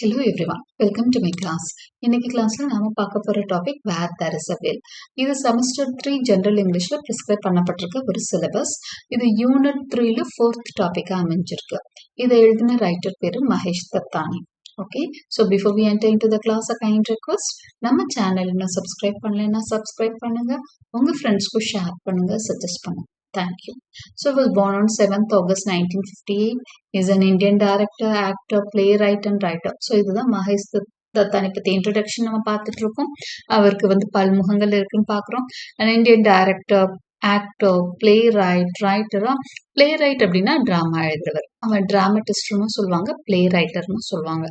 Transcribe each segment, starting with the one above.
Hello everyone welcome to my class இன்னைக்கு கிளாஸ்ல நாம பார்க்க போற topic where there is a will இது செமஸ்டர் த்ரீ ஜென்ரல் இங்கிலீஷ்ல பிரிஸ்கிரைப் பண்ணப்பட்டிருக்க ஒரு சிலபஸ் இது யூனிட் த்ரீல ஃபோர்த் டாபிக்கா அமைஞ்சிருக்கு. இதை எழுதின ரைட்டர் பேரு Mahesh Dattani. Okay so before we enter into the class a kind request நம்ம சேனல் இன்னும் சப்ஸ்கிரைப் பண்ணலைன்னா சப்ஸ்கிரைப் பண்ணுங்க. உங்க ஃப்ரெண்ட்ஸ்க்கும் ஷேர் பண்ணுங்க சஜஸ்ட் பண்ணுங்க. Thank you. So, was born on 7th August 1958. Is an Indian director, actor, playwright and writer. So இதுதான் மகேஷ் தத்தானை பத்தி இன்ட்ரடக்ஷன் நம்ம பார்த்துட்டு இருக்கோம் அவருக்கு வந்து பல்முகங்கள் இருக்குன்னு பார்க்குறோம் and Indian director actor playwright ரைட்டரா playwright அப்படின்னா ட்ராமா எழுதுறவர் அவன் டிராமட்டிஸ்ட்னு சொல்லுவாங்க பிளே ரைட்டர்னு சொல்லுவாங்க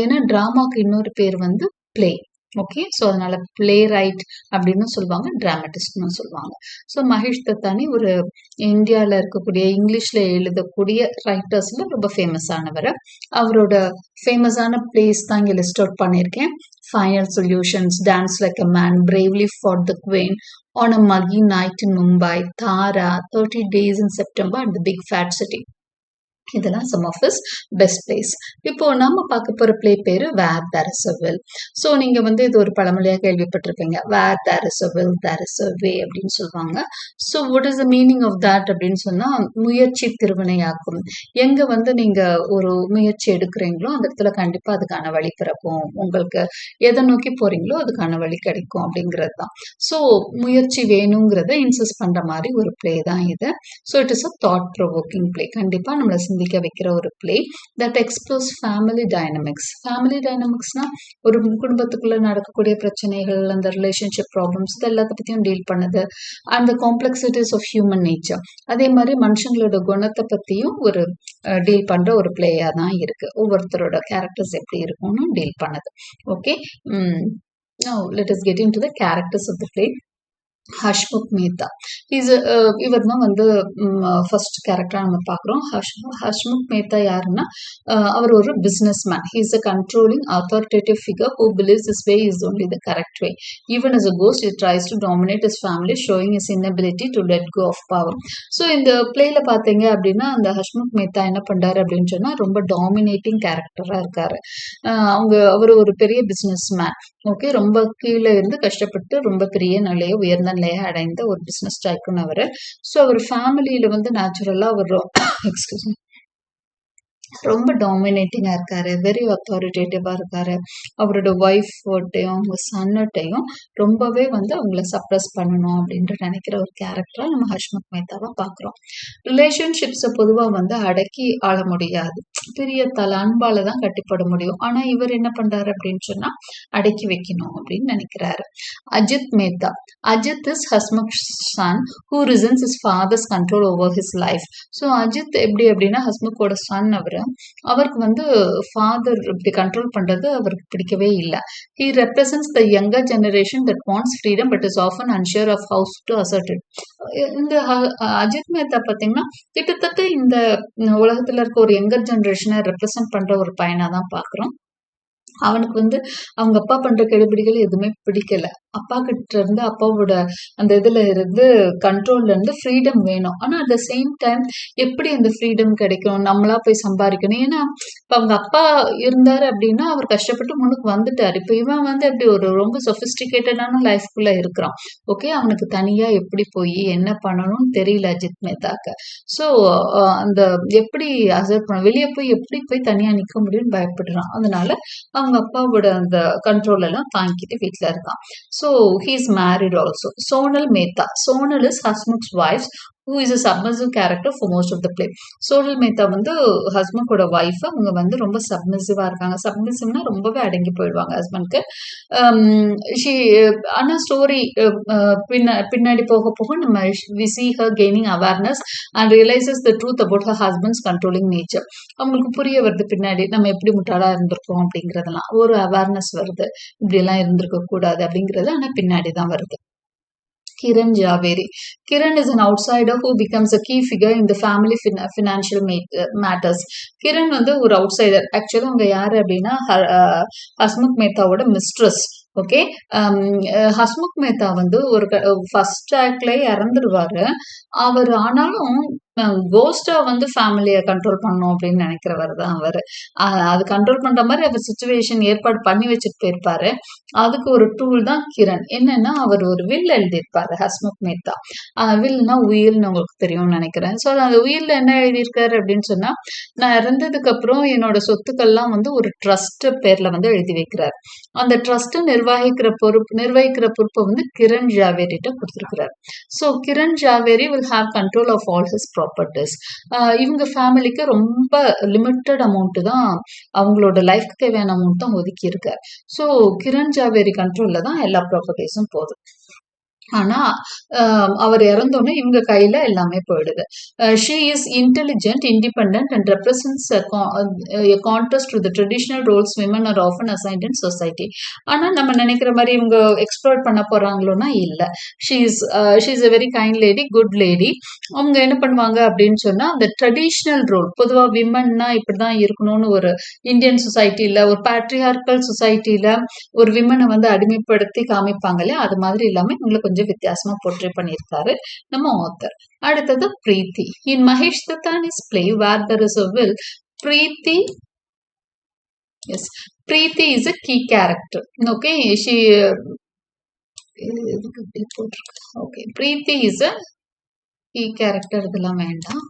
ஏன்னா ட்ராமாக்கு இன்னொரு பேர் வந்து பிளே ஓகே ஸோ அதனால பிளே ரைட் அப்படின்னு சொல்லுவாங்க டிராமட்டிஸ்ட்னு சொல்லுவாங்க. ஸோ மகேஷ் தத்தானி ஒரு இந்தியாவில் இருக்கக்கூடிய இங்கிலீஷில் எழுதக்கூடிய ரைட்டர்ஸில் ரொம்ப ஃபேமஸ் ஆனவர். அவரோட ஃபேமஸான பிளேஸ் தான் இங்கே லிஸ்ட் அவுட் பண்ணியிருக்கேன். Final solutions dance like a man bravely for the queen on a muggy night in Mumbai Tara thirty days in September and the big fat city இதெல்லாம் some of his best plays இப்போ நம்ம பார்க்க போகிற play பேர் where there is a will so நீங்கள் வந்து இது ஒரு பழமொழியாக கேள்விப்பட்டிருப்பீங்க. Where there is a will there is a way அப்படின்னு சொல்லுவாங்க. So what is the meaning of that அப்படின்னு சொன்னால் முயற்சி திருவினையாக்கும். எங்கே வந்து நீங்கள் ஒரு முயற்சி எடுக்கிறீங்களோ அந்த இடத்துல கண்டிப்பாக அதுக்கான வழி பிறக்கும். உங்களுக்கு எதை நோக்கி போகிறீங்களோ அதுக்கான வழி கிடைக்கும் அப்படிங்கிறது தான் ஸோ முயற்சி வேணுங்கிறத இன்சிஸ்ட் பண்ணுற மாதிரி ஒரு பிளே தான் இது. So it is a thought provoking play கண்டிப்பாக நம்மளை சிந்திக்க வைக்கிற ஒரு play that explores family dynamics family டைனமிக்ஸ்னால் ஒரு குடும்பத்துக்குள்ளே நடக்கக்கூடிய பிரச்சனைகள் அந்த ரிலேஷன்ஷிப் ப்ராப்ளம்ஸ் இது எல்லாத்த பற்றியும் டீல் பண்ணுது அந்த காம்ப்ளெக்சிட்டிஸ் ஆஃப் ஹியூமன் நேச்சர் அதே மாதிரி மனுஷங்களோட குணத்தை பற்றியும் ஒரு டீல் பண்ணுற ஒரு பிளேயாக தான் இருக்கு. ஒவ்வொருத்தரோட கேரக்டர்ஸ் எப்படி இருக்கும்னு டீல் பண்ணுது. Okay let us get into the characters of the play Hasmukh Mehta is இவர் தான் வந்து ஃபர்ஸ்ட் கேரக்டராக நம்ம பார்க்குறோம். ஹஷ் ஹஷ்முக் மேத்தா யாருன்னா அவர் ஒரு business man he is a controlling authoritative figure who believes his way is only the correct way even is a cost it tries to dominate his family showing his inability to let go of power so இந்த பிளேயில் பார்த்தீங்க அப்படின்னா அந்த ஹஷ்முக் மேத்தா என்ன பண்ணுறாரு அப்படின்னு சொன்னால் ரொம்ப டாமினேட்டிங் கேரக்டராக இருக்கார். அவங்க அவர் ஒரு பெரிய பிஸ்னஸ் மேன் ஓகே ரொம்ப கீழே இருந்து கஷ்டப்பட்டு ரொம்ப பெரிய நிலையை உயர்ந்த நிலையை அடைந்த ஒரு பிஸ்னஸ் டைக்குன்னு அவர். ஸோ அவர் ஃபேமிலியில வந்து நேச்சுரலாக அவர் எக்ஸ்கியூஸ் ரொம்ப டாமினேட்டிங்காக இருக்காரு வெரி அத்தாரிட்டேட்டிவாக இருக்காரு. அவரோட ஒய்ஃபோட்டையும் அவங்க சன்னட்டையும் ரொம்பவே வந்து அவங்கள சப்ரஸ் பண்ணணும் அப்படின்ட்டு நினைக்கிற ஒரு கேரக்டராக நம்ம ஹஷ்மத் மேத்தாவை பார்க்குறோம். ரிலேஷன்ஷிப்ஸை பொதுவாக வந்து அடக்கி ஆள முடியாது. பெரிய தல அன்பால தான் கட்டிப்பட முடியும். ஆனால் இவர் என்ன பண்ணுறாரு அப்படின்னு சொன்னால் அடக்கி வைக்கணும் அப்படின்னு நினைக்கிறாரு. Ajit Mehta. Ajit is Hasmukh son who resents his father's control over his life so Ajit எப்படி அப்படின்னா ஹஸ்முக்கோட சன் அவர். அவருக்கு வந்து ஃபாதர் இப்படி கண்ட்ரோல் பண்றது அவருக்கு பிடிக்கவே இல்லை. He represents the younger generation that wants freedom but is often unsure of how to assert it இந்த அஜித் மேத்தா பார்த்தீங்கன்னா கிட்டத்தட்ட இந்த உலகத்துல இருக்க ஒரு யங்கர் ஜெனரேஷனை ரெப்ரசன்ட் பண்ற ஒரு பையனா தான் பாக்குறோம். அவனுக்கு வந்து அவங்க அப்பா பண்ற கெடுபிடிகள் எதுவுமே பிடிக்கல. அப்பா கிட்ட இருந்து அப்பாவோட அந்த இதுல இருந்து கண்ட்ரோல்ல இருந்து ஃப்ரீடம் வேணும். ஆனா அட் த சேம் டைம் எப்படி அந்த ஃப்ரீடம் கிடைக்கும்? நம்மளா போய் சம்பாதிக்கணும். ஏன்னா இப்ப அவங்க அப்பா இருந்தாரு அப்படின்னா அவர் கஷ்டப்பட்டு முன்னுக்கு வந்துட்டாரு. இப்ப இவன் வந்து அப்படி ஒரு ரொம்ப சொபிஸ்டிகேட்டடான லைஃப்குள்ள இருக்கிறான். ஓகே அவனுக்கு தனியா எப்படி போய் என்ன பண்ணணும்னு தெரியல அஜித் மேத்தாக்கு. ஸோ அந்த எப்படி அசர் பண்ண வெளியே போய் எப்படி போய் தனியா நிக்க முடியும்னு பயப்படுறான். அதனால அவங்க அப்பாவோட அந்த கண்ட்ரோல் எல்லாம் தாங்கிட்டு வீட்டுல இருக்கான். So So he's married also. Sonal Mehta. Sonal is Hasmukh's wife. Who is a submissive character for most of the play Sonal Mehta வந்து ஹஸ்பண்டோட ஒய்ஃப் அவங்க வந்து ரொம்ப சப்மிசிவாக இருக்காங்க. சப்மிசிவ்னா ரொம்பவே அடங்கி போயிடுவாங்க ஹஸ்பண்ட்க்கு ஷி ஆனால் ஸ்டோரி பின்ன பின்னாடி போக போக நம்ம we see her gaining awareness and realises the truth about her husband's controlling nature அவங்களுக்கு புரிய வருது பின்னாடி நம்ம எப்படி முட்டாளாக இருந்திருக்கோம் அப்படிங்கிறதெல்லாம். ஒரு அவேர்னஸ் வருது. இப்படிலாம் இருந்திருக்க கூடாது அப்படிங்கிறது ஆனால் பின்னாடி தான் வருது. Kiran Javeri. Kiran is an outsider who becomes a key figure in the family fin financial uh, matters. Kiran வந்து ஒரு அவுட்சைடர் ஆக்சுவலாக அவங்க யார் அப்படின்னா ஹஸ்முக் மேத்தாவோட மிஸ்ட்ரஸ் ஓகே ஹஸ்முக் மேத்தா வந்து ஒரு ஃபர்ஸ்ட் ஆக்ட்ல இறந்துருவாரு அவர் ஆனாலும் கோஸ்டா வந்து ஃபேமிலியை கண்ட்ரோல் பண்ணணும் அப்படின்னு நினைக்கிறவர் தான் அவர். அது கண்ட்ரோல் பண்ற மாதிரி அவர் சுச்சுவேஷன் ஏற்பாடு பண்ணி வச்சுட்டு போயிருப்பாரு. அதுக்கு ஒரு டூல் தான் கிரண். என்னன்னா அவர் ஒரு வில் எழுதியிருப்பாரு ஹஸ்முக் மேத்தா வில்னா உயில்னு உங்களுக்கு தெரியும்னு நினைக்கிறேன். ஸோ அந்த உயில்ல என்ன எழுதியிருக்காரு அப்படின்னு சொன்னா நான் இறந்ததுக்கு அப்புறம் என்னோட சொத்துக்கள்லாம் வந்து ஒரு ட்ரஸ்ட் பேர்ல வந்து எழுதி வைக்கிறார். அந்த ட்ரஸ்ட் நிர்வகிக்கிற பொறுப்பு நிர்வகிக்கிற பொறுப்பை வந்து கிரண் ஜாவேரிட்ட கொடுத்துருக்கிறார். So Kiran Javeri will have control of all his properties இவங்க ஃபேமிலிக்கு ரொம்ப லிமிட்டட் அமௌண்ட் தான் அவங்களோட லைஃப்க்கு தேவையான அமௌண்ட் தான் ஒதுக்கி ஸோ கிரண் ஜாவேரி கண்ட்ரோலில் தான் எல்லா ப்ராப்பர்ட்டிஸும் போகுது. ஆனா அவர் இறந்தோடனே இவங்க கையில எல்லாமே போயிடுது. She is intelligent independent and represents contrast to the traditional roles women are often assigned in society ஆனா நம்ம நினைக்கிற மாதிரி இவங்க எக்ஸ்ப்ளோர் பண்ண போறாங்களோனா இல்லை. She is she is a very kind lady good lady அவங்க என்ன பண்ணுவாங்க அப்படின்னு சொன்னா அந்த ட்ரெடிஷ்னல் ரோல் பொதுவாக விமன்னா இப்படிதான் இருக்கணும்னு ஒரு இந்தியன் சொசைட்டியில ஒரு பேட்ரியார்கல் சொசைட்டியில ஒரு விமனை வந்து அடிமைப்படுத்தி காமிப்பாங்க இல்லையா? அது மாதிரி இல்லாம இவங்களுக்கு கொஞ்சம் வித்தியாசமா போர்ட்ரே பண்ணியிருக்காரு நம்ம ஆத்தர் அடுத்தது Preeti. In Mahesh Dattani his play where there is a will Preeti yes Preeti is a key character okay she okay Preeti is a key character இதெல்லாம் வேண்டாம்.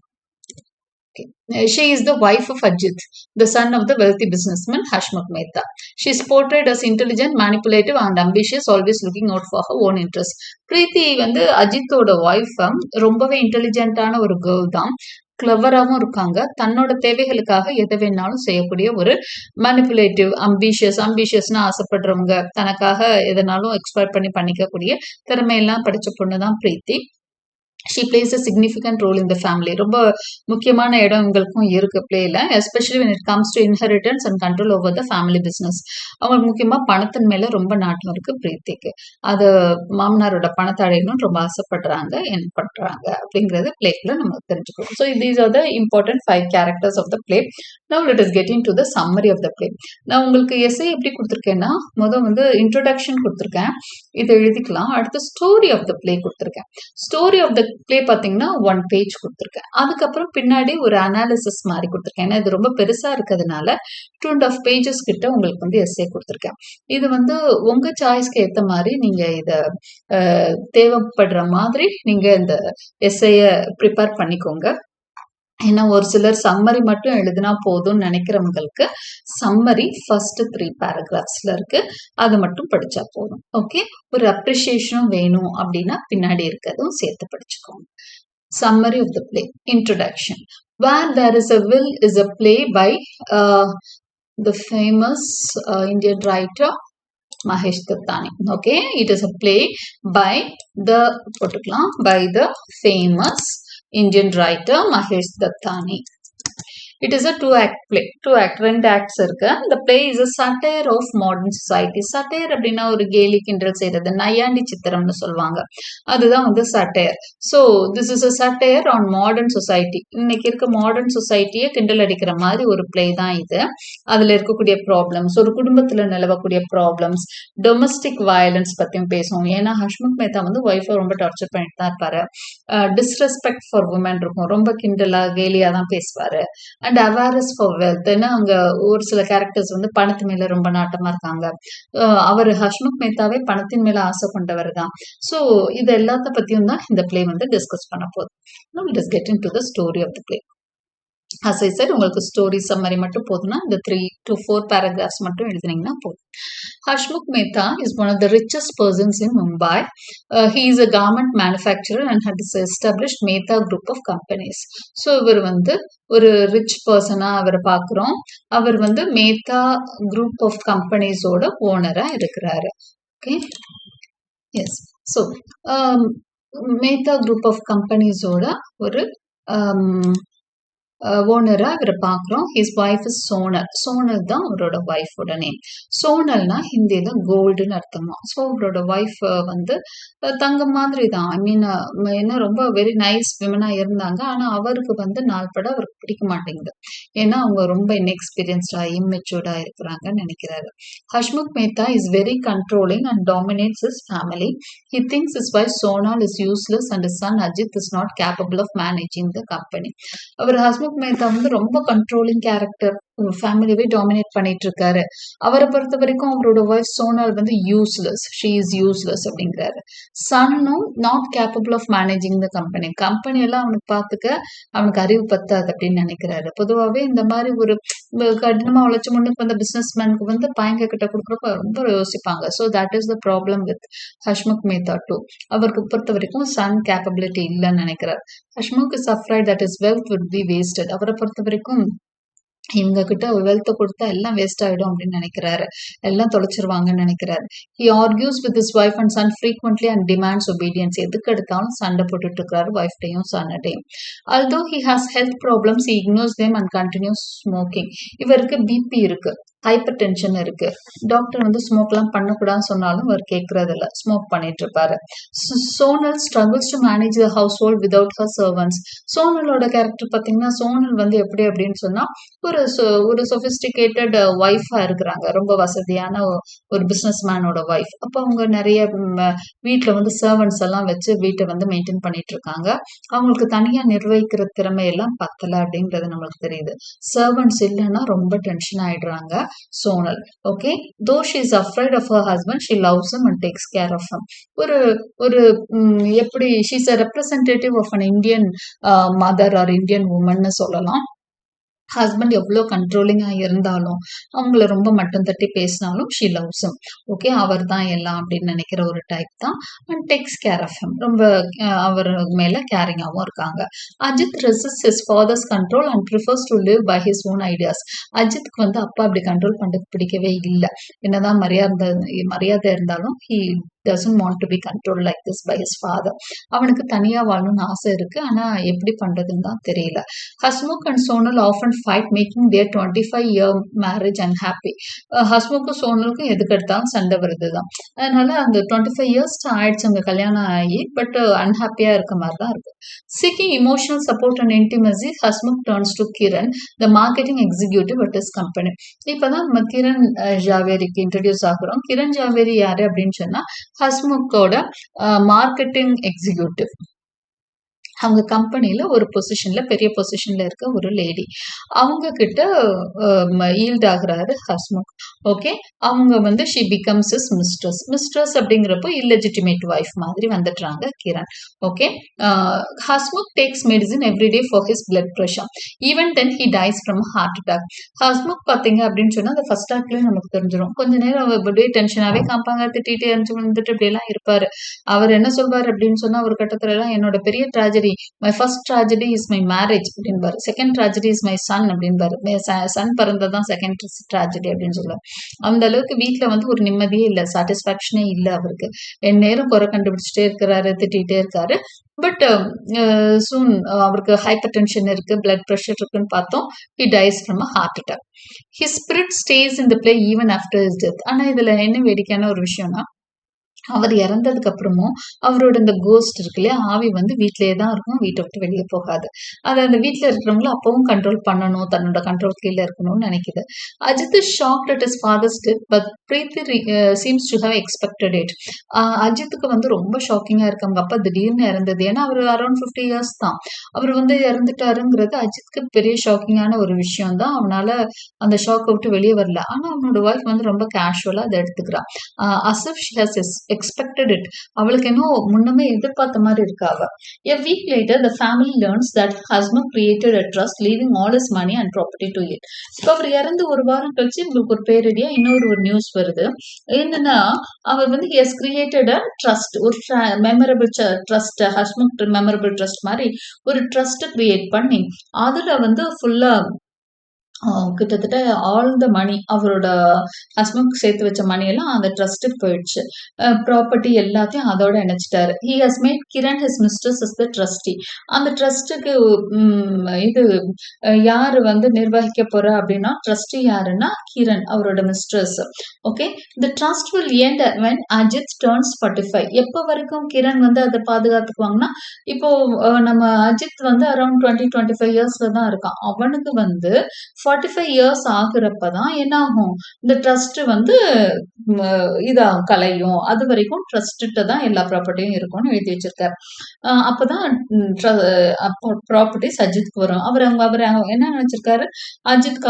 Okay. Uh, she is the wife of Ajit, the son of the wealthy businessman Hashmukh Mehta. She is portrayed as intelligent, manipulative, and ambitious, always looking out for her own interests. பிரீத்தி வந்து அஜித்தோட wife um, ரொம்பவே இன்டெலிஜென்ட்டான ஒரு girl தான் கிளவராகவும் இருக்காங்க தன்னோட தேவைகளுக்காக எதை வேணாலும் செய்யக்கூடிய ஒரு மேனிப்புலேட்டிவ் அம்பிஷியஸ் அம்பிஷியஸ்னு ஆசைப்படுறவங்க தனக்காக எதனாலும் எக்ஸ்பெக்ட் பண்ணி பண்ணிக்கக்கூடிய திறமையெல்லாம் படிச்ச பொண்ணு தான் Preeti she plays a significant role இந்த ஃபேமிலி ரொம்ப முக்கியமான இடம் எங்களுக்கும் இருக்கு பிளேல especially when it comes to inheritance and control over the family business அவங்களுக்கு முக்கியமாக பணத்தின் மேலே ரொம்ப நாட்டம் இருக்கு பிரீத்திக்கு. அது மாமனாரோட பணத்தை அடையணும்னு ரொம்ப ஆசைப்படுறாங்க என்ன பண்ணுறாங்க அப்படிங்கிறது பிளேக்குள்ள நம்ம தெரிஞ்சுக்கிறோம் so these are the important five characters of the play now it is getting to the summary of the play நான் உங்களுக்கு எஸ்ஐ எப்படி கொடுத்துருக்கேன்னா முதல் வந்து இன்ட்ரொடக்ஷன் கொடுத்துருக்கேன். இதை எழுதிக்கலாம். அடுத்து ஸ்டோரி ஆஃப் த பிளே கொடுத்துருக்கேன். ஸ்டோரி ஆஃப் த பிளே பார்த்தீங்கன்னா ஒன் பேஜ் கொடுத்துருக்கேன். அதுக்கப்புறம் பின்னாடி ஒரு அனாலிசிஸ் மாதிரி கொடுத்துருக்கேன். ஏன்னா இது ரொம்ப பெருசாக இருக்கிறதுனால டூ அண்ட் ஆஃப் பேஜஸ் கிட்ட உங்களுக்கு வந்து எஸ்ஏ கொடுத்துருக்கேன். இது வந்து உங்கள் சாய்ஸ்க்கு ஏற்ற மாதிரி நீங்கள் இதை தேவைப்படுற மாதிரி நீங்கள் இந்த எஸ்ஐய ப்ரிப்பேர் பண்ணிக்கோங்க. ஏன்னா ஒரு சிலர் சம்மரி மட்டும் எழுதினா போதும்னு நினைக்கிறவங்களுக்கு சம்மரி ஃபர்ஸ்ட் த்ரீ பேராகிராஃப்ஸ்ல இருக்கு. அதை மட்டும் படிச்சா போதும். ஓகே ஒரு அப்ரிசியேஷனும் வேணும் அப்படின்னா பின்னாடி இருக்கிறதும் சேர்த்து படிச்சுக்கோங்க. Summary of the play introduction where there is a will is a play by the famous Indian writer Mahesh Dattani okay it is a play by the போட்டுக்கலாம். By the famous Indian writer Mahesh Dattani. It is a two act play two act ரெண்டு acts இருக்கு. இந்த play is a satire of modern society satire அப்படின்னா ஒரு கேலி கிண்டல் செய்யறது நையாண்டி சித்திரம்னு சொல்லுவாங்க. அதுதான் வந்து satire so this is a satire on modern society இன்னைக்கு இருக்க மாடர்ன் சொசைட்டியை கிண்டல் அடிக்கிற மாதிரி ஒரு பிளே தான் இது. அதுல இருக்கக்கூடிய ப்ராப்ளம்ஸ் ஒரு குடும்பத்துல நிலவக்கூடிய ப்ராப்ளம்ஸ் டொமஸ்டிக் வயலன்ஸ் பத்தியும் பேசுவோம். ஏன்னா ஹஷ்முக் மேத்தா வந்து ஒய்ஃபை ரொம்ப டார்ச்சர் பண்ணிட்டு தான் இருப்பாரு டிஸ்ரெஸ்பெக்ட் ஃபார் உமன் இருக்கும். ரொம்ப கிண்டலா கேலியா தான் பேசுவாரு. அண்ட் அவேர்னஸ் ஃபார் வெல்த்னு அங்க ஒரு சில கேரக்டர்ஸ் வந்து பணத்து மேல ரொம்ப நாட்டமா இருக்காங்க. அவர் ஹஷ்முக் மேத்தாவே பணத்தின் மேல ஆசை கொண்டவர் தான். ஸோ இது எல்லாத்த பத்தியும் தான் இந்த பிளே வந்து டிஸ்கஸ் பண்ண போகுது. It getting to the story of the play as I sir உங்களுக்கு ஸ்டோரி சம்மரி மட்டும் போதும்னா இந்த த்ரீ டு ஃபோர் பேராகிராஃப்ஸ் மட்டும் எழுதுனீங்கன்னா போதும். Harshmukh Mehta is one of the richest persons in Mumbai he is a garment manufacturer and had is establish Mehta group of companies so இவர் வந்து ஒரு ரிச் பர்சனாக அவரை பார்க்குறோம். அவர் வந்து மேத்தா குரூப் ஆஃப் கம்பெனிஸோட ஓனரா இருக்கிறாரு. Okay yes so Mehta group of கம்பெனிஸோட ஒரு ஓனரா இவரை பார்க்குறோம். His wife is Sonal Sonal தான் அவரோட ஒய்ஃபோட நேம் சோனல்னா ஹிந்தியில கோல்டுன்னு அர்த்தமா? ஸோ அவரோட ஒய்ஃப் வந்து தங்க தங்கம் மாதிரி தான். ஐ மீன் என்ன ரொம்ப வெரி நைஸ் விமனா இருந்தாங்க. ஆனா அவருக்கு வந்து நாள்பட அவருக்கு பிடிக்க மாட்டேங்குது. ஏன்னா அவங்க ரொம்ப இன்எக்ஸ்பீரியன்ஸ்டா இம்மெச்சூர்டா இருக்கிறாங்கன்னு நினைக்கிறாரு. Hasmukh Mehta is very controlling and dominates his family he thinks his wife Sonal is useless and his son Ajit is not capable of managing the company அவர் ஹஸ்முக் மேத்தா வந்து ரொம்ப கண்ட்ரோலிங் கேரக்டர் ஃபேமிலியவே டாமினேட் பண்ணிட்டு இருக்காரு அவரை பொறுத்த வரைக்கும் அவரோட ஒய்ஃப் சோனால் வந்து useless she is useless அப்படிங்கிறாரு. சன்னும் not capable of managing the company company எல்லாம் அவனுக்கு பார்த்துக்க அவனுக்கு அறிவு பத்தாது அப்படின்னு நினைக்கிறாரு. பொதுவாகவே இந்த மாதிரி ஒரு கடினமா உழைச்சு முன்னுக்கு வந்த பிசினஸ் மேனுக்கு வந்து பையங்க கிட்ட கொடுக்குறப்ப ரொம்ப யோசிப்பாங்க. So that is the problem with Hasmukh Mehta too அவருக்கு பொறுத்த வரைக்கும் சன் கேப்பபிலிட்டி இல்லைன்னு நினைக்கிறார். Hasmukh is afraid that his wealth would be wasted அவரை பொறுத்த வரைக்கும் இவங்க கிட்ட வெல்த் கொடுத்தா எல்லாம் வேஸ்ட் ஆயிடும் அப்படின்னு நினைக்கிறாரு. எல்லாம் தொலைச்சிருவாங்கன்னு நினைக்கிறாரு. He argues with his wife and son frequently and demands obedience எதுக்கு எடுத்தாலும் சண்டை போட்டுட்டு இருக்காரு ஒய்ஃப்டையும் சன்னிட்டையும் although he has health problems he ignores them and continues smoking இவருக்கு பிபி இருக்கு. ஹைப்பர் டென்ஷன் இருக்கு. டாக்டர் வந்து ஸ்மோக்லாம் பண்ணக்கூடாதுன்னு சொன்னாலும் அவர் கேட்கறது இல்ல ஸ்மோக் பண்ணிட்டு இருப்பாரு Sonal struggles to manage the household without her servants சோனலோட character பார்த்தீங்கன்னா சோனல் வந்து எப்படி அப்படின்னு சொன்னா ஒரு ஒரு சொபிஸ்டிகேட்டட் ஒய்ஃபா uh, இருக்கிறாங்க. ரொம்ப வசதியான ஒரு பிசினஸ் மேனோட ஒய்ஃப் அப்போ அவங்க நிறைய வீட்டில் வந்து சர்வன்ஸ் எல்லாம் வச்சு வீட்டை வந்து மெயின்டைன் பண்ணிட்டு இருக்காங்க அவங்களுக்கு தனியா நிர்வகிக்கிற திறமை எல்லாம் பத்தல அப்படிங்கிறது நம்மளுக்கு தெரியுது. சர்வன்ஸ் இல்லைன்னா ரொம்ப டென்ஷன் ஆயிடுறாங்க. Sonal. Okay though she is afraid of her husband she loves him and takes care of him. ஒரு ஒரு ம், எப்படி she's a representative of an Indian mother or Indian உமன்னு சொல்லலாம். ஹஸ்பண்ட் எவ்வளோ கண்ட்ரோலிங்காக இருந்தாலும் அவங்கள ரொம்ப மட்டும் தட்டி பேசினாலும் ஷீ லவ்ஸும் ஓகே அவர் தான் எல்லாம் அப்படின்னு நினைக்கிற ஒரு டைப் தான். And takes care of him ரொம்ப அவர் மேலே கேரிங்காகவும் இருக்காங்க. Ajit resists his father's control and prefers to live by his own ideas அஜித்துக்கு வந்து அப்பா அப்படி கண்ட்ரோல் பண்ணுறது பிடிக்கவே இல்லை. என்னதான் மரியாதை மரியாதை இருந்தாலும் he doesn't want to be control like this by his father அவனுக்கு தனியாக வாழணும்னு ஆசை இருக்கு. ஆனால் எப்படி பண்ணுறதுன்னு தான் தெரியல. Hasmukh and Sonal often fight making their twenty five year marriage unhappy ஹஸ்முக்கும் சோனலுக்கும் எதுக்கு எடுத்தாலும் சண்டை வருது தான். அதனால அந்த டுவெண்ட்டி ஃபைவ் இயர்ஸ் ஆயிடுச்சு. அவங்க கல்யாணம் ஆகி பட் அன்ஹாப்பியா இருக்க மாதிரி தான் இருக்கு. Seeking emotional support and intimacy Hasmukh turns to Kiran the marketing executive at is company இப்பதான் நம்ம கிரண் ஜாவேரிக்கு இன்ட்ரடியூஸ் ஆகுறோம். கிரண் ஜாவேரி யாரு அப்படின்னு சொன்னா ஹஸ்முக்கோட மார்க்கெட்டிங் எக்ஸிக்யூட்டிவ் அவங்க கம்பெனியில் ஒரு பொசிஷனில் பெரிய பொசிஷனில் இருக்க ஒரு லேடி அவங்க கிட்ட ஈல்ட் ஆகுறாரு ஹஸ்முக் ஓகே அவங்க வந்து she becomes his mistress mistress அப்படிங்கிறப்போ இல்லெஜிட்டிமேட் ஒய்ஃப் மாதிரி வந்துடுறாங்க Kiran. Okay Hasmukh takes medicine every day for his blood pressure even then he dies from heart attack Hasmukh பார்த்தீங்க அப்படின்னு சொன்னால் அந்த ஃபர்ஸ்ட் அட்டாக்லயும் நமக்கு தெரிஞ்சிடும் கொஞ்ச நேரம் அவர் அப்படியே டென்ஷனாகவே காப்பாங்க திட்டிகிட்டே இருந்துட்டு வந்துட்டு இருப்பார். அவர் என்ன சொல்வார் அப்படின்னு சொன்னால் ஒரு கட்டத்துலலாம் என்னோட பெரிய tragedy my first tragedy is my marriage அப்படின்பாரு second tragedy is my son அப்படின்பாரு son பிறந்ததான் செகண்ட் ட்ராஜடி அப்படின்னு சொல்லுவார். அந்த அளவுக்கு வீட்ல வந்து ஒரு நிம்மதியே இல்லை சாட்டிஸ்ஃபேக்ஷனே இல்லை அவருக்கு. என் நேரம் குறை கண்டுபிடிச்சிட்டே இருக்கிறாரு திட்டிகிட்டே இருக்காரு. But soon um, uh, uh, அவருக்கு ஹைப்பர் டென்ஷன் இருக்கு பிளட் ப்ரெஷர் இருக்குன்னு பார்த்தோம். He dies from a heart attack his spirit stays in the play even after his death ஆனா இதுல என்ன வேடிக்கையான ஒரு விஷயம்னா அவர் இறந்ததுக்கு அப்புறமும் அவரோட இந்த கோஸ்ட் இருக்கு இல்லையா ஆவி வந்து வீட்டிலேயே தான் இருக்கும் வீட்டை விட்டு வெளியே போகாது. அது அந்த வீட்டில் இருக்கிறவங்களும் அப்பவும் கண்ட்ரோல் பண்ணணும் தன்னோட கண்ட்ரோல் கீழே இருக்கணும்னு நினைக்குது. Ajit shocked at his father's death but Preeti seems to have expected it அஜித்துக்கு வந்து ரொம்ப ஷாக்கிங்காக இருக்கு. அவங்க அப்பா திடீர்னு இறந்தது. ஏன்னா அவர் அரௌண்ட் ஃபிஃப்டி இயர்ஸ் தான். அவர் வந்து இறந்துட்டாருங்கிறது அஜித்துக்கு பெரிய ஷாக்கிங்கான ஒரு விஷயம் தான். அவனால அந்த ஷாக்கை விட்டு வெளியே வரல. ஆனால் அவனோட ஒய்ஃப் வந்து ரொம்ப கேஷுவலாக அதை எடுத்துக்கிறான் as if she has expected it அவளுக்கு என்ன முன்னமே எதிர்பார்த்த மாதிரி இருக்கா அவ. A week later the family learns that husband created a trust leaving all his money and property to it இப்போ அவர் இறந்து ஒரு வாரம் கழிச்சு உங்களுக்கு ஒரு பேரடியா இன்னொரு ஒரு நியூஸ் வருது. என்னன்னா அவர் வந்து he has created a trust ஒரு memorable trust husband memorable trust மாதிரி ஒரு ட்ரஸ்ட் கிரியேட் பண்ணி அதுல வந்து ஃபுல்லா கிட்டத்தட்ட ஆல் த மணி அவரோட ஹஸ்பண்ட் சேர்த்து வச்ச மணி எல்லாம் அந்த ட்ரஸ்ட்டுக்கு போயிடுச்சு. ப்ராப்பர்ட்டி எல்லாத்தையும் அதோட இணைச்சிட்டாரு. He has made Kiran his mistress is the trustee அந்த ட்ரஸ்ட்டுக்கு இது யார் வந்து நிர்வகிக்க போற அப்படின்னா ட்ரஸ்டி யாருன்னா கிரண் அவரோட mistress okay the trust will end when Ajit turns forty five எப்போ வரைக்கும் கிரண் வந்து அதை பாதுகாத்துக்குவாங்கன்னா இப்போ நம்ம அஜித் வந்து அரௌண்ட் டுவெண்ட்டி டுவெண்ட்டி ஃபைவ் இயர்ஸ்ல தான் இருக்கான். அவனுக்கு வந்து ஃபார்ட்டி ஃபைவ் இயர்ஸ் ஆகுறப்ப தான் என்ன ஆகும் இந்த ட்ரஸ்ட் வந்து இதாகும் கலையும். அது வரைக்கும் ட்ரஸ்ட்டு தான் எல்லா ப்ராப்பர்ட்டியும் இருக்கும்னு எழுதி வச்சிருக்காரு. அப்பதான் ப்ராப்பர்ட்டிஸ் அஜித்க்கு வரும். அவர் அவங்க அவர் என்ன நினைச்சிருக்காரு?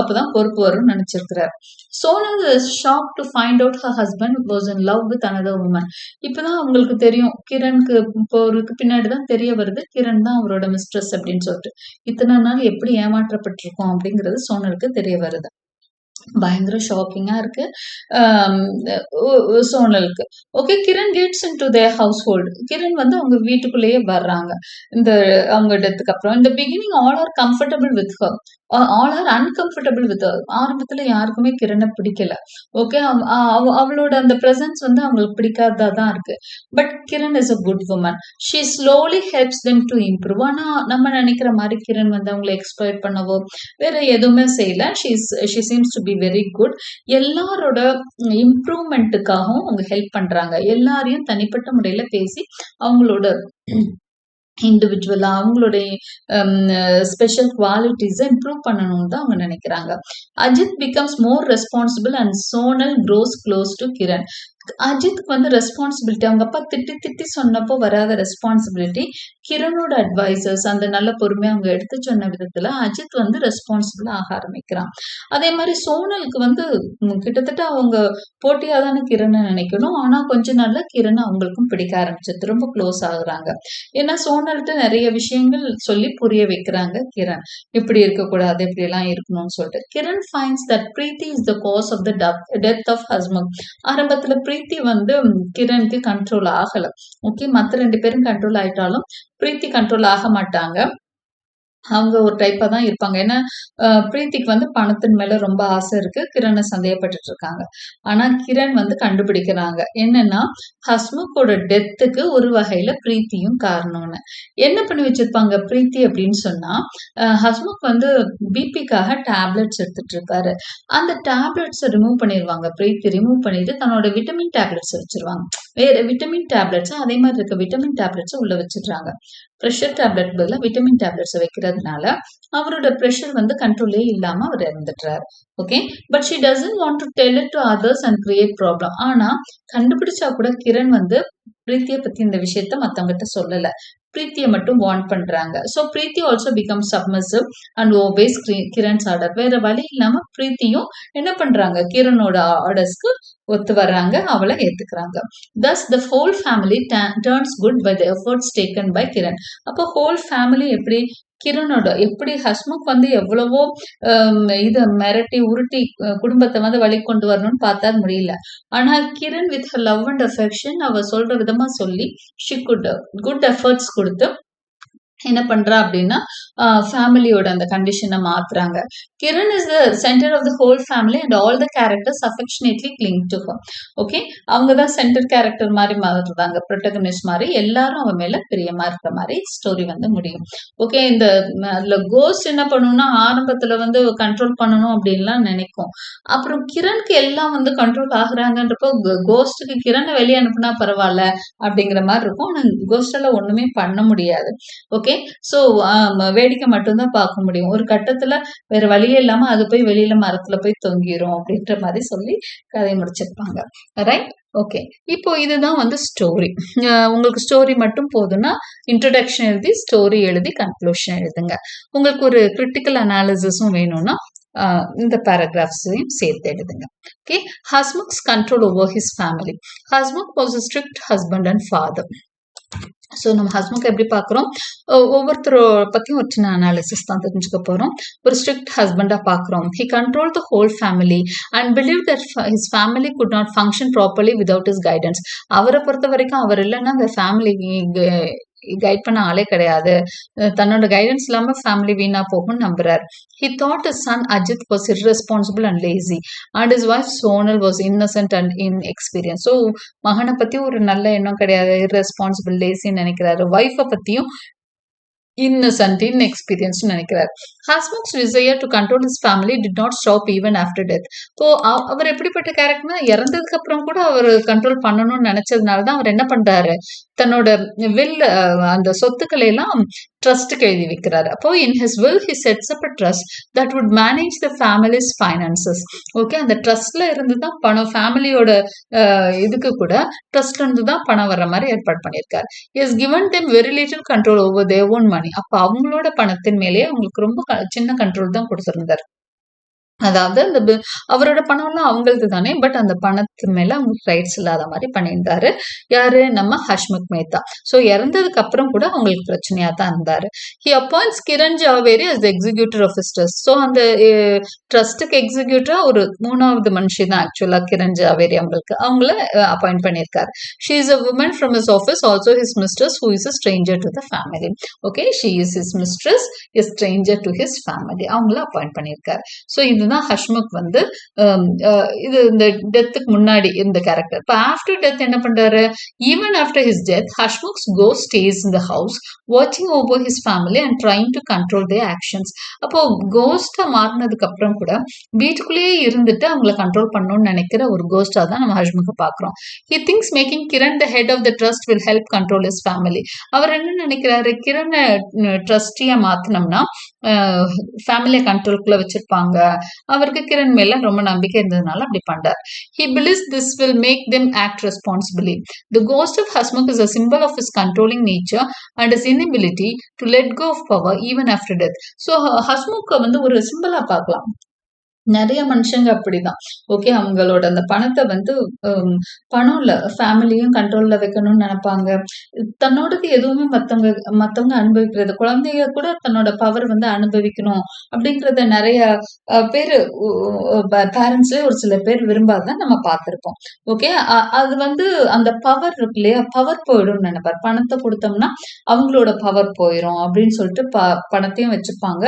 அப்போ தான் பொறுப்பு வரும்னு நினைச்சிருக்கிறார். Sonal shock to find out her husband was in love with another woman இப்பதான் அவங்களுக்கு தெரியும். கிரண்க்கு போறதுக்கு பின்னாடி தான் தெரிய வருது. கிரண் தான் அவரோட மிஸ்ட்ரஸ் அப்படின்னு சொல்லிட்டு. இத்தனை நாள் எப்படி ஏமாற்றப்பட்டிருக்கோம் அப்படிங்கிறது சோனலுக்கு தெரிய வருது. பயங்கர ஷாக்கிங்கா இருக்கு. சோனலுக்கு okay Kiran gets into their household Kiran வந்து அவங்க வீட்டுக்குள்ளேயே வர்றாங்க. இந்த அவங்க டெத்துக்கு அப்புறம். இந்த beginning all are comfortable with her all are uncomfortable with ஆரம்பத்துல யாருக்குமே கிரணை பிடிக்கல. ஓகே அவளோட அந்த ப்ரெசன்ஸ் வந்து அவங்களுக்கு பிடிக்காததா தான் இருக்கு. But Kiran is a good woman she slowly helps them to improve ஆனா நம்ம நினைக்கிற மாதிரி கிரண் வந்து அவங்களை எக்ஸ்ப்ளாய்ட் பண்ணவோ வேற எதுவுமே செய்யல. She's she seems to be very good எல்லாரோட இம்ப்ரூவ்மெண்ட்டுக்காகவும் அவங்க ஹெல்ப் பண்றாங்க. எல்லாரையும் தனிப்பட்ட முறையில பேசி அவங்களோட இண்டிவிஜுவலாக அவங்களுடைய ஸ்பெஷல் குவாலிட்டிஸை இம்ப்ரூவ் பண்ணணும்னு தான் அவங்க நினைக்கிறாங்க. Ajit becomes more responsible and Sonal grows close to Kiran அஜித்துக்கு வந்து ரெஸ்பான்சிபிலிட்டி அவங்க அப்பா திட்டி திட்டி சொன்னப்போ வராத ரெஸ்பான்சிபிலிட்டி கிரணோட அட்வைசர்ஸ் அந்த நல்ல பொறுமையை அவங்க எடுத்து சொன்ன விதத்துல அஜித் வந்து ரெஸ்பான்சிபிள் ஆக ஆரம்பிக்கிறான். அதே மாதிரி சோனலுக்கு வந்து கிட்டத்தட்ட அவங்க போட்டியாக தானே கிரணை நினைக்கணும். ஆனா கொஞ்ச நாள்ல கிரண் அவங்களுக்கும் பிடிக்க ஆரம்பிச்சது ரொம்ப க்ளோஸ் ஆகுறாங்க. ஏன்னா சோனல்கிட்ட நிறைய விஷயங்கள் சொல்லி புரிய வைக்கிறாங்க கிரண். இப்படி இருக்கக்கூடாது இப்படி எல்லாம் இருக்கணும்னு சொல்லிட்டு. Kiran finds that Preeti is the cause of the death of husband ஆரம்பத்துல பிரீத்தி வந்து கிரணுக்கு கண்ட்ரோல் ஆகல. ஓகே மத்த ரெண்டு பேரும் கண்ட்ரோல் ஆயிட்டாலும் பிரீத்தி கண்ட்ரோல் ஆக மாட்டாங்க. அவங்க ஒரு டைப்பாக தான் இருப்பாங்க. ஏன்னா பிரீத்திக்கு வந்து பணத்தின் மேலே ரொம்ப ஆசை இருக்கு. கிரணை சந்தேகப்பட்டுட்டு இருக்காங்க. ஆனால் கிரண் வந்து கண்டுபிடிக்கிறாங்க. என்னன்னா ஹஸ்முக்கோட டெத்துக்கு ஒரு வகையில் பிரீத்தியும் காரணம்னு. என்ன பண்ணி வச்சிருப்பாங்க பிரீத்தி அப்படின்னு சொன்னால் ஹஸ்முக் வந்து பிபிக்காக டேப்லெட்ஸ் எடுத்துட்டு இருக்காரு அந்த டேப்லெட்ஸை ரிமூவ் பண்ணிடுவாங்க பிரீத்தி ரிமூவ் பண்ணிட்டு தன்னோட விட்டமின் டேப்லெட்ஸ் வச்சிருவாங்க. வேற விட்டமின் டேப்லெட்ஸும் அதே மாதிரி இருக்க விட்டமின் டேப்லெட்ஸும் உள்ள வச்சிடுறாங்க. ப்ரெஷர் டேப்லெட் பதிலாக விட்டமின் டேப்லெட்ஸ் வைக்கிறதுனால அவரோட ப்ரெஷர் வந்து கண்ட்ரோலே இல்லாம அவர் இறந்துட்டுறாரு okay but she doesn't want to tell it to others and create problem ஆனா கண்டுபிடிச்சா கூட கிரண் வந்து பிரீத்தியை பத்தி இந்த விஷயத்த மத்தவங்கிட்ட சொல்லல. பிரீத்தியை மட்டும் வாண்ட் பண்றாங்க. So Preeti also become submissive and obeys Kiran's order வேற வழி இல்லாம பிரீத்தியும் என்ன பண்றாங்க? கிரணோட ஆர்டர்ஸ்க்கு ஒத்து வர்றாங்க அவளை ஏத்துக்கிறாங்க. Thus the whole family turns good by the efforts taken by Kiran அப்போ ஹோல் ஃபேமிலி எப்படி கிரணோட. எப்படி ஹஸ்முக் வந்து எவ்வளவோ இது மிரட்டி உருட்டி குடும்பத்தை வந்து வழி கொண்டு வரணும்னு பார்த்தா முடியல. ஆனா Kiran with love and affection அவ சொல்ற விதமா சொல்லி ஷி குட் குட் எஃபர்ட்ஸ் கொடுத்து என்ன பண்றா அப்படின்னா ஃபேமிலியோட அந்த கண்டிஷனை மாத்துறாங்க. Kiran is the centre of the whole family and all the characters affectionately cling to her okay அவங்க தான் சென்டர் கேரக்டர் மாதிரி மாறுறாங்க ப்ரொட்டகனிஸ்ட் மாதிரி. எல்லாரும் அவன் மேல பிரியமா இருக்கிற மாதிரி ஸ்டோரி வந்து முடியும். ஓகே இந்த அதுல கோஸ்ட் என்ன பண்ணும்னா ஆரம்பத்துல வந்து கண்ட்ரோல் பண்ணணும் அப்படின்லாம் நினைக்கும். அப்புறம் கிரணுக்கு எல்லாம் வந்து கண்ட்ரோல் ஆகுறாங்கன்றப்போ கோஸ்டுக்கு கிரணை வெளியே அனுப்புனா பரவாயில்ல அப்படிங்கிற மாதிரி இருக்கும். ஆனா கோஸ்டால ஒண்ணுமே பண்ண முடியாது. ஓகே ஸோ வேடிக்கை மட்டும்தான் பார்க்க முடியும். ஒரு கட்டத்துல வேற வழியே இல்லாம அது போய் வெளியில மரத்துல போய் தொங்கிரும் அப்படின்ற மாதிரி சொல்லி கதை முடிச்சிருப்பாங்க. ரைட் ஓகே இப்போ இதுதான் வந்து ஸ்டோரி உங்களுக்கு ஸ்டோரி மட்டும் போதும்னா இன்ட்ரடக்ஷன் எழுதி ஸ்டோரி எழுதி கன்க்ளூஷன் எழுதுங்க. உங்களுக்கு ஒரு கிரிட்டிக்கல் அனாலிசிஸும் வேணும்னா இந்த பேராகிராஃப்ஸையும் சேர்த்து எழுதுங்க. Okay Hasmukh's control over his family Hasmukh was a strict husband and father so நம்ம ஹஸ்பண்ட்க்கு எப்படி பார்க்குறோம்? ஒவ்வொருத்தரோ பற்றியும் ஒரு சின்ன அனாலிசிஸ் தான் தெரிஞ்சுக்க போகிறோம் ஒரு ஸ்ட்ரிக்ட் ஹஸ்பண்டாக பார்க்குறோம். He control the whole family and believe that his family could not function properly without his guidance அவரை பொறுத்த வரைக்கும் அவர் இல்லைன்னா அந்த ஃபேமிலி கைட் பண்ண ஆளே கிடையாது. தன்னோட கைடன்ஸ் இல்லாம ஃபேமிலி வீணா போகும்னு நம்புறார். He thought his son Ajit was irresponsible and lazy and his wife Sonal was innocent and inexperience so மகனை பத்தி ஒரு நல்ல எண்ணம் கிடையாது. Irresponsible லேசின்னு நினைக்கிறாரு. ஒய்ஃபை பத்தியும் innocent inexperienced நினைக்கிறார். Husband's desire to control his family did not stop even after death so அவர் எப்படிப்பட்ட கேரக்டர்னா இறந்ததுக்கு அப்புறம் கூட அவர் கண்ட்ரோல் பண்ணணும்னு நினைச்சதுனால தான் அவர் என்ன பண்றாரு? தன்னோட வில் அந்த சொத்துக்களை எல்லாம் ட்ரஸ்ட்டுக்கு எழுதி வைக்கிறார். அப்போ in his will he sets up a trust that would manage the family's finances okay அந்த ட்ரஸ்ட்ல இருந்து தான் பணம் ஃபேமிலியோட இதுக்கு கூட ட்ரஸ்ட்ல இருந்து தான் பணம் வர்ற மாதிரி ஏற்பாடு பண்ணியிருக்காரு. Is given them very little control over their own money அப்போ அவங்களோட பணத்தின் மேலேயே அவங்களுக்கு ரொம்ப சின்ன கண்ட்ரோல் தான் கொடுத்துருந்தார். அதாவது அந்த அவரோட பணம்லாம் அவங்களுக்கு தானே பட் அந்த பணத்து மேல அவங்களுக்கு ரைட்ஸ் இல்லாத மாதிரி பண்ணியிருந்தாரு. யாரு? நம்ம ஹஷ்முக் மேத்தா. ஸோ இறந்ததுக்கு அப்புறம் கூட அவங்களுக்கு பிரச்சனையா தான் இருந்தாரு. He appoints Kiran Jhaveri as executive of trust so அந்த ட்ரஸ்ட்டுக்கு எக்ஸிக்யூட்டிவா ஒரு மூணாவது மனுஷி தான் ஆக்சுவலா கிரண் ஜாவேரி அவங்களுக்கு. அவங்கள அப்பாயிண்ட் பண்ணியிருக்காரு. She is a woman from his office also his mistress who is a stranger to the family okay she is his mistress is stranger to his family அவங்கள அப்பாயிண்ட் பண்ணியிருக்காரு. ஸோ இதுதான் ஹஷ்முக் வந்து இது இந்த டெத்துக்கு முன்னாடி இந்த கேரக்டர் இப்போ ஆஃப்டர் டெத் என்ன பண்றாரு? Even after his death Hasmukh's go stays in the house வாட்சிங் over his family and trying to control their actions அப்போ கோஸ்டா மாறினதுக்கு அப்புறம் கூட வீட்டுக்குள்ளேயே இருந்துட்டு அவங்கள கண்ட்ரோல் பண்ணணும்னு நினைக்கிற ஒரு கோஸ்டா தான் நம்ம ஹஷ்முக பாக்குறோம் he thinks making Kiran the head of the trust will help control his family அவர் என்ன நினைக்கிறாரு? கிரண் ட்ரஸ்டியா மாத்தினோம்னா ஃபேமிலியை கண்ட்ரோல்குள்ள வச்சிருப்பாங்க. அவருக்கு கிரண் மேல ரொம்ப நம்பிக்கை இருந்ததுனால அப்படி பண்றார். He believes this will make them act responsibly the ghost of Hasmukh is a symbol of his controlling nature and his inability to let go of power even after death so ஹஸ்முக்கை வந்து ஒரு சிம்பிளா பார்க்கலாம். நிறைய மனுஷங்க அப்படிதான். Okay அவங்களோட அந்த பணத்தை வந்து பணம் இல்லை ஃபேமிலியும் கண்ட்ரோல்ல வைக்கணும்னு நினைப்பாங்க. தன்னோடது எதுவுமே மற்றவங்க மற்றவங்க அனுபவிக்கிறது குழந்தைங்க கூட தன்னோட பவர் வந்து அனுபவிக்கணும் அப்படிங்கிறத நிறைய பேர் பேரண்ட்ஸ்லேயே ஒரு சில பேர் விரும்பாதான் நம்ம பார்த்துருப்போம். ஓகே அது வந்து அந்த பவர் இருக்கு இல்லையா? பவர் போயிடும்னு நினைப்பார். பணத்தை கொடுத்தோம்னா அவங்களோட பவர் போயிடும் அப்படின்னு சொல்லிட்டு ப பணத்தையும் வச்சுப்பாங்க.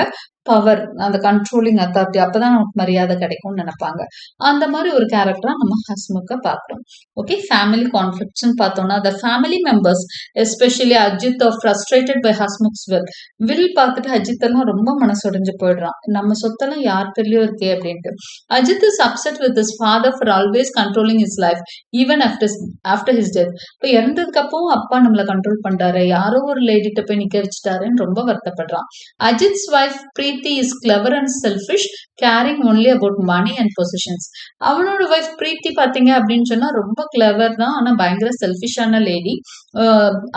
பவர் அந்த கண்ட்ரோலிங் அத்தாரிட்டி அப்பதான் நமக்கு மரியாதை கிடைக்கும்னு நினைப்பாங்க. அந்த மாதிரி ஒரு கேரக்டரா நம்ம ஹஸ்முக்க பாக்குறோம் ஓகே ஃபேமிலி கான்ஃபிளிக்ட்ஸ் பார்த்தோம்னா the family members especially Ajit frustrated by Hasmukh's will will பார்த்துட்டு அஜித் எல்லாம் ரொம்ப மனசுடைஞ்சு போயிடுறான். நம்ம சொத்தெல்லாம் யார் பேர்லயும் இருக்கே அப்படின்ட்டு. Ajit is upset with his father for always controlling his life even after after his death இப்போ இறந்ததுக்கு அப்போ அப்பா நம்மள கண்ட்ரோல் பண்றாரு. யாரோ ஒரு லேடிட்ட போய் நிக்க வச்சுட்டாருன்னு ரொம்ப வருத்தப்படுறான். Ajit's wife Preeti is clever and selfish caring only about money and positions அவனோட வைஃப் பிரீத்தி பாத்தீங்க அப்படின்னு சொன்னா ரொம்ப கிளவர் தான் ஆனா பயங்கர செல்ஃபிஷான லேடி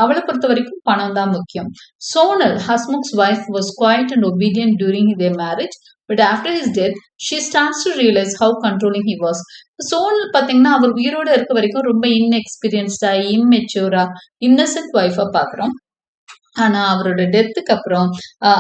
அவளை பொறுத்த வரைக்கும் பணம் தான் முக்கியம். Sonal Hasmukh's wife was quiet and obedient during their marriage but after his death she starts to realise how controlling he was Sonal பாத்தீங்கன்னா அவர் உயிரோட இருக்க வரைக்கும் ரொம்ப இன்எக்ஸ்பீரியன்ஸ்டா இம்மெச்சூரா இன்னசென்ட் ஒய்ஃபா பாக்குறோம். ஆனா அவரோட டெத்துக்கு அப்புறம்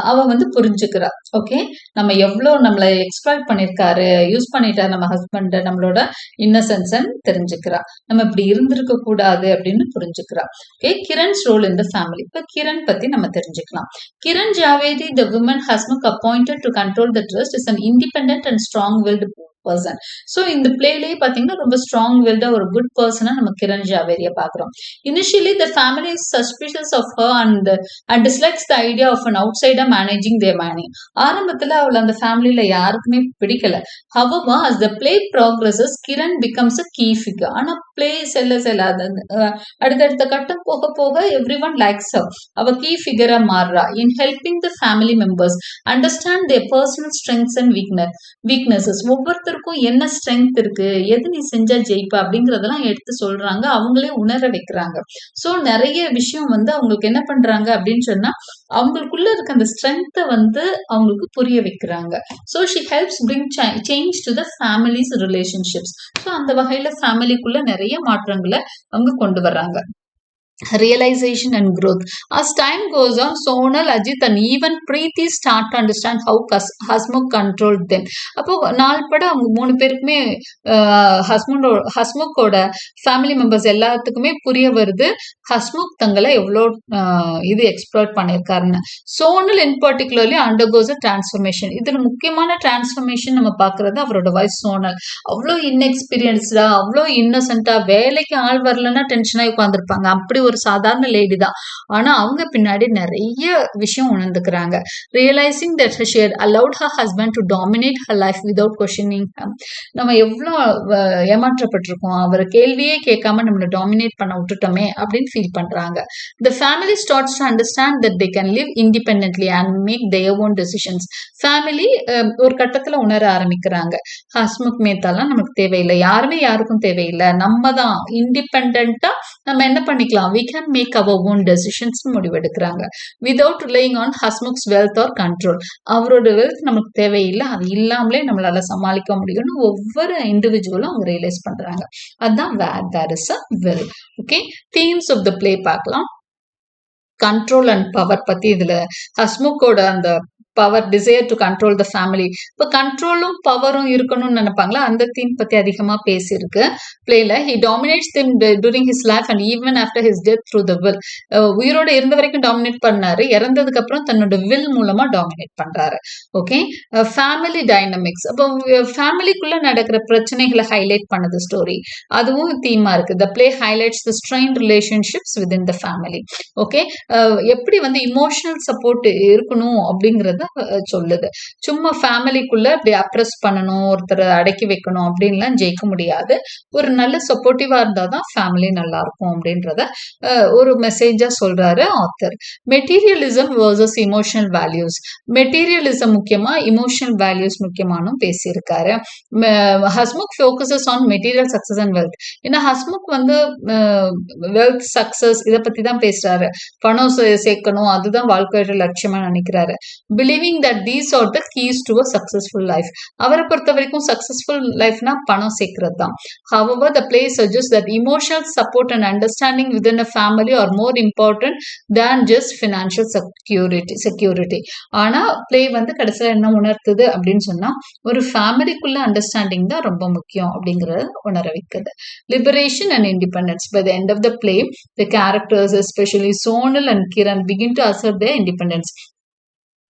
அவ வந்து புரிஞ்சுக்கிறா. ஓகே நம்ம எவ்வளோ நம்மளை எக்ஸ்ப்ளாய்ட் பண்ணிருக்காரு யூஸ் பண்ணிட்டாரு நம்ம ஹஸ்பண்ட் நம்மளோட இன்னசென்ஸ் தெரிஞ்சுக்கிறா. நம்ம இப்படி இருந்திருக்க கூடாது அப்படின்னு புரிஞ்சுக்கிறா. ஓகே கிரண்ஸ் ரோல் இந்த ஃபேமிலி இப்ப கிரண் பத்தி நம்ம தெரிஞ்சுக்கலாம். Kiran Jhaveri the woman Hasmukh appointed to control the trust is an independent and strong willed person so இந்த பிளேலேயே பார்த்தீங்கன்னா ரொம்ப ஸ்ட்ராங் வில்டா ஒரு குட் பர்சனாக நம்ம கிரண் ஜாவேரிய பார்க்குறோம் initially the family is suspicious of her and and dislikes the idea of an outsider managing their money ஆரம்பத்தில் அவள் அந்த ஃபேமிலியில யாருக்குமே பிடிக்கல. However as the play progresses Kiran becomes a key figure ஆனா பிளே செல்ல செல்ல அது uh, அடுத்தடுத்த கட்டம் போக போக எவ்ரி ஒன் லைக்ஸ் அவ கீ ஃபிகராக மாறுறா. In helping the family members understand their personal strengths and weakness weaknesses ஒவ்வொருத்தருக்கும் என்ன ஸ்ட்ரென்த் இருக்கு? எது நீ செஞ்சா ஜெயிப்ப? அப்படிங்கறதெல்லாம் எடுத்து சொல்றாங்க. அவங்களே உணர வைக்கிறாங்க. சோ நிறைய விஷயம் வந்து அவங்களுக்கு என்ன பண்றாங்க அப்படின்னு சொன்னா அவங்களுக்குள்ள இருக்க அந்த ஸ்ட்ரென்த்தை வந்து அவங்களுக்கு புரிய வைக்கிறாங்க. So she helps bring change to the family's relationships so அந்த வகையில ஃபேமிலிக்குள்ள நிறைய மாற்றங்களை அவங்க கொண்டு வர்றாங்க. Realization and growth. As time goes on, Sonal, Ajit and even Preeti start to understand how Hasmukh controlled them. அப்போ நாள் பட அவங்க மூணு பேருக்குமே ஹஸ்மண்டோ ஹஸ்முக்கோட ஃபேமிலி மெம்பர்ஸ் எல்லாத்துக்குமே புரிய வருது ஹஸ்முக் தங்களை எவ்வளோ இது எக்ஸ்ப்ளோர் பண்ணியிருக்காருன்னு Sonal in particularly undergoes a transformation இதில் முக்கியமான டிரான்ஸ்ஃபர்மேஷன் நம்ம பார்க்குறது அவரோட வாய்ஸ் சோனல் அவ்வளோ இன்எக்ஸ்பீரியன்ஸ்டா அவ்வளோ இன்னசென்ட்டா வேலைக்கு ஆள் வரலன்னா டென்ஷனாக உட்காந்துருப்பாங்க அப்படி ஒரு சாதாரண லேடி தான். ஆனா அவங்க பின்னாடி நிறைய விஷயம் உணர்ந்துக்கிறாங்க. Realising that she allowed her husband to dominate her life without questioning நம்ம எவ்வளோ ஏமாற்றப்பட்டிருக்கோம். அவர் கேள்வியே கேட்காம நம்மளை டாமினேட் பண்ண விட்டுட்டோமே அப்படின்னு ஃபீல் பண்றாங்க. The family starts to understand that they can live independently and make their own decisions family ஒரு கட்டத்துல உணர ஆரம்பிக்கிறாங்க. ஹஸ்முக் மேத்தாலாம் நமக்கு தேவையில்லை. யாருமே யாருக்கும் தேவையில்லை. நம்ம தான். இண்டிபெண்டா நம்ம என்ன பண்ணிக்கலாம்? We can make our own decisions முடிவெடுக்கிறாங்க. Without relying on Hasmukh's wealth or control அவரோட வெல்த் நமக்கு தேவையில்லை. அது இல்லாமலே நம்மளால சமாளிக்க முடியும்னு ஒவ்வொரு இண்டிவிஜுவலும் அவங்க ரியலைஸ் பண்றாங்க. அதுதான் where there is a will okay themes of the play பார்க்கலாம். கண்ட்ரோல் அண்ட் பவர் பத்தி இதுல ஹஸ்முக்கோட அந்த power desire to control the family இப்போ கண்ட்ரோலும் பவரும் இருக்கணும்னு நினைப்பாங்களா? அந்த தீம் பற்றி அதிகமாக பேசியிருக்கு. பிளேல he dominates them during his life and even after his death through the will உயிரோட இருந்த வரைக்கும் டாமினேட் பண்ணாரு. இறந்ததுக்கு அப்புறம் தன்னோட வில் மூலமாக டாமினேட் பண்ணுறாரு ஓகே ஃபேமிலி டைனமிக்ஸ் அப்போ ஃபேமிலிக்குள்ளே நடக்கிற பிரச்சனைகளை ஹைலைட் பண்ணது ஸ்டோரி அதுவும் தீமாக இருக்கு. The play highlights the strain relationships with the family okay எப்படி வந்து இமோஷனல் சப்போர்ட் இருக்கணும் அப்படிங்கிறது சொல்லுது. சும்மா ஃபேமிலிக்குள்ள இப்படி அப்ரெஸ் பண்ணணும் ஒருத்தரை அடக்கி வைக்கணும் அப்படின்லாம் ஜெயிக்க முடியாது. ஒரு நல்ல சப்போர்ட்டிவா இருந்தாதான் ஃபேமிலி நல்லா இருக்கும் அப்படின்றத ஒரு மெசேஜா சொல்றாரு author materialism versus emotional values materialism முக்கியமா இமோஷனல் வேல்யூஸ் முக்கியமானும் பேசியிருக்காரு. Hasmukh focuses on material success and wealth ஏன்னா ஹஸ்முக் வந்து வெல்த் சக்சஸ் இதை பத்தி தான் பேசுறாரு. பணம் சேர்க்கணும் அதுதான் வாழ்க்கையோட லட்சியமா நினைக்கிறாரு. Believing that these are the keys to a successful life அவரை பொறுத்த வரைக்கும் சக்ஸஸ்ஃபுல் லைஃப்னா பணம் சேர்க்கறது தான் however the play suggest that emotional support and understanding with a family are more important than just financial security security ஆனா play வந்து கடைசியில் என்ன உணர்த்துது அப்படின்னு சொன்னா ஒரு ஃபேமிலிக்குள்ள அண்டர்ஸ்டாண்டிங் தான் ரொம்ப முக்கியம் அப்படிங்கறத உணர வைக்கிறது liberation and independence by the end of the play the characters especially Sonal and Kiran begin to assert the independence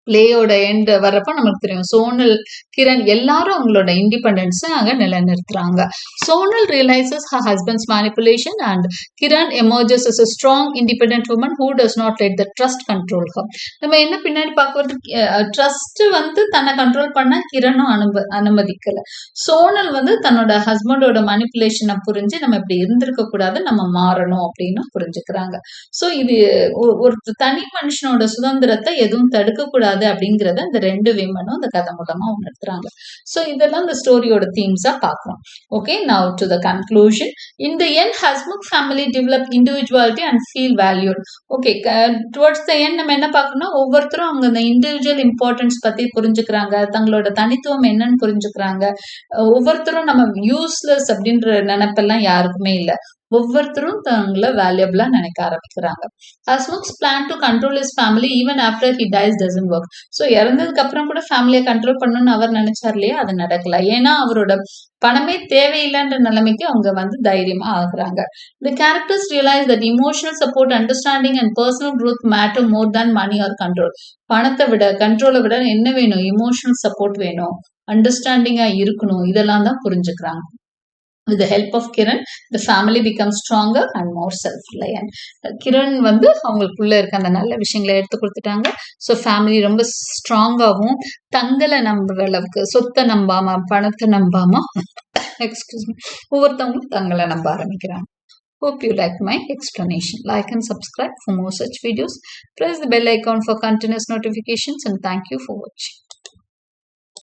பிளேயோட எண்ட் வர்றப்ப நமக்கு தெரியும். சோனல் கிரண் எல்லாரும் அவங்களோட இண்டிபெண்டன்ஸை அங்கே நிலைநிறுத்துறாங்க. Sonal realises her husband's manipulation and Kiran emerges is a strong independent woman who does not let the trust control him நம்ம என்ன பின்னாடி பார்க்கறது ட்ரஸ்ட் வந்து தன்னை கண்ட்ரோல் பண்ண கிரணும் அனும அனுமதிக்கல. சோனல் வந்து தன்னோட ஹஸ்பண்டோட மேனிப்புலேஷனை புரிஞ்சு நம்ம இப்படி இருந்திருக்க கூடாது நம்ம மாறணும் அப்படின்னு புரிஞ்சுக்கிறாங்க. ஸோ இது ஒரு தனி மனுஷனோட சுதந்திரத்தை எதுவும் தடுக்க கூடாது அப்படிங்கறத இந்த ரெண்டு விமனும் இந்த கதை மூலமா உணர்த்துறாங்க சோ இதெல்லாம் இந்த ஸ்டோரியோட தீம்ஸா பார்க்கணும் okay now to the conclusion in the end Hasmukh family develop individuality and feel valued okay towards the end நம்ம என்ன பார்க்கணும் ஒவ்வொருத்தரும் அவங்க இந்த இண்டிவிஜுவல் இம்பார்ட்டன்ஸ் பத்தி புரிஞ்சுக்கிறாங்க தங்களோட தனித்துவம் என்னன்னு புரிஞ்சுக்கிறாங்க. ஒவ்வொருத்தரும் நம்ம யூஸ்லெஸ் அப்படின்ற நினைப்பெல்லாம் யாருக்குமே இல்லை. ஒவ்வொருத்தரும் தங்களை வேல்யூபிளா நினைக்க ஆரம்பிக்கிறாங்க. Hasmukh's plan to control his family even after he dies doesn't work so இறந்ததுக்கு அப்புறம் கூட ஃபேமிலியை கண்ட்ரோல் பண்ணணும்னு அவர் நினைச்சார் இல்லையா? அது நடக்கல. ஏன்னா அவரோட பணமே தேவையில்லைன்ற நிலைமைக்கு அவங்க வந்து தைரியமா ஆகுறாங்க. The characters realise that emotional support understanding and personal growth matter more than money or control பணத்தை விட கண்ட்ரோலை விட என்ன வேணும்? இமோஷனல் சப்போர்ட் வேணும். அண்டர்ஸ்டாண்டிங்கா இருக்கணும். இதெல்லாம் தான் புரிஞ்சுக்கிறாங்க. With the help of Kiran the family becomes stronger and more self-reliant Kiran வந்து அவங்களுக்குள்ள இருக்க அந்த நல்ல விஷயங்களை எடுத்து கொடுத்துட்டாங்க ஸோ ஃபேமிலி ரொம்ப ஸ்ட்ராங்காகவும் தங்களை நம்புற அளவுக்கு சொத்தை நம்பாம பணத்தை நம்பாம எக்ஸ்கியூஸ் மீ ஒவ்வொருத்தவங்களும் தங்களை நம்ப ஆரம்பிக்கிறாங்க Hope you liked my explanation. Like and subscribe for more such videos. Press the bell icon for continuous notifications and thank you for watching.